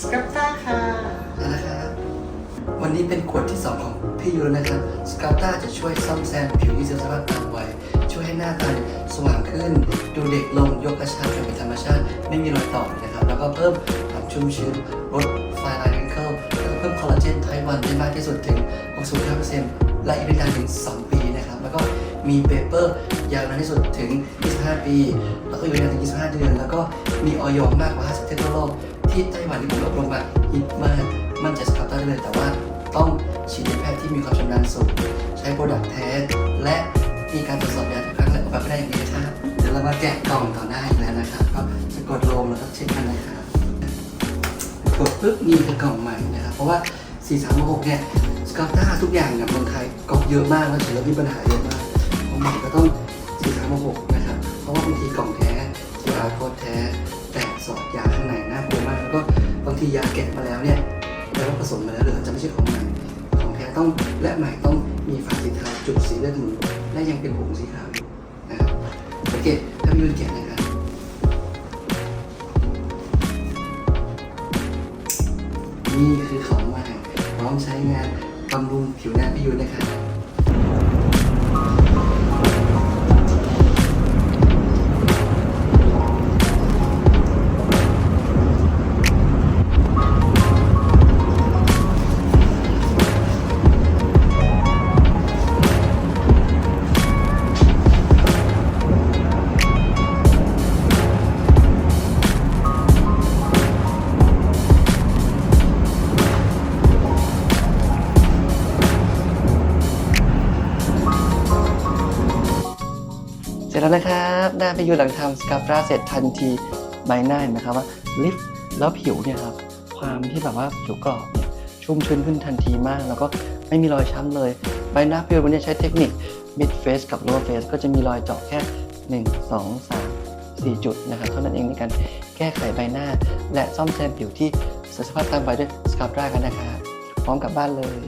สครับต้าค่ะนะครับวันนี้เป็นขวดที่ 2 ของพี่ยูแล้วนะครับสกาต้าจะช่วยซ่อมแซมผิวที่เสื่อมสภาพตามวัยช่วยให้หน้าตาเนี่ยสว่างขึ้น ดูเด็กลงยกกระชับอย่างเป็นธรรมชาติไม่มีรอยต่อนะครับ แล้วก็เพิ่มความชุ่มชื้นลดไฟลายริงเคิลแล้วก็เพิ่มคอลลาเจนไทป์วันได้มากที่สุดถึง 65%และอีกได้นานถึง 2 ปีนะครับ แล้วก็มีเปเปอร์ยาวนานที่สุดถึง 25 ปี แล้วก็อยู่นานถึง 25 เดือน แล้วก็มีออยมากกว่า 50ประเทศทั่วโลก ที่ไต้หวันที่ผมรับรองมาฮิตมาก มั่นใจสครับได้เลย แต่ว่าต้องฉีดแพทย์ที่มีความชำนาญสูง ใช้โปรดักต์แท้ และมีการตรวจสอบยาทุกครั้งและออกแบบไม่ได้อย่างนี้ครับเดี๋ยวเรามาแกะกล่องต่อหน้าอีกแล้วนะครับ ก็จะกดลงแล้วก็เช็คกันนะครับกดปุ๊บนี่คือกล่องใหม่นะครับเพราะว่า 436 เนี่ยสกอตต้าทุกอย่างเนี่ยเมืองไทยก็เยอะมากแล้วเฉลิมมีปัญหาเยอะมากผมใหม่ก็ต้อง 436 นะครับ เพราะว่าบางทีกล่องแท้ QR code แท้ ทียาแกะมาแล้วเนี่ยแล้วาผสมมาแล้วเหลือจะไม่ใช่ของใหม่ของแท้ต้องและใหม่ต้องมีฝาสีเทาจุดสีเลือดหมูและยังเป็นผงสีขาวอยู่นะครับโอเคถ้ามีรุ่นแกะนะครับนี่คือของใหม่พร้อมใช้งานบำรุงผิวหน้าพี่ยูนะครับ เสร็จแล้วนะครับหน้าพี่ยูหลังทำสครับราเสร็จทันทีใบหน้าเห็นไหมครับว่าลิฟต์แล้วผิวเนี่ยครับความที่แบบว่าผิวกรอบเนี่ยชุ่มชื้นขึ้นทันทีมาก แล้วก็ไม่มีรอยช้ำเลย ใบหน้าพี่ยูวันนี้ใช้เทคนิค mid face กับ lower face ก็จะมีรอยเจาะแค่ 1 2 3 4 จุดนะครับเท่านั้นเองในการแก้ไขใบหน้า และซ่อมแซมผิวที่สภาพตามวัยด้วยสครับรากันนะครับพร้อมกลับบ้านเลย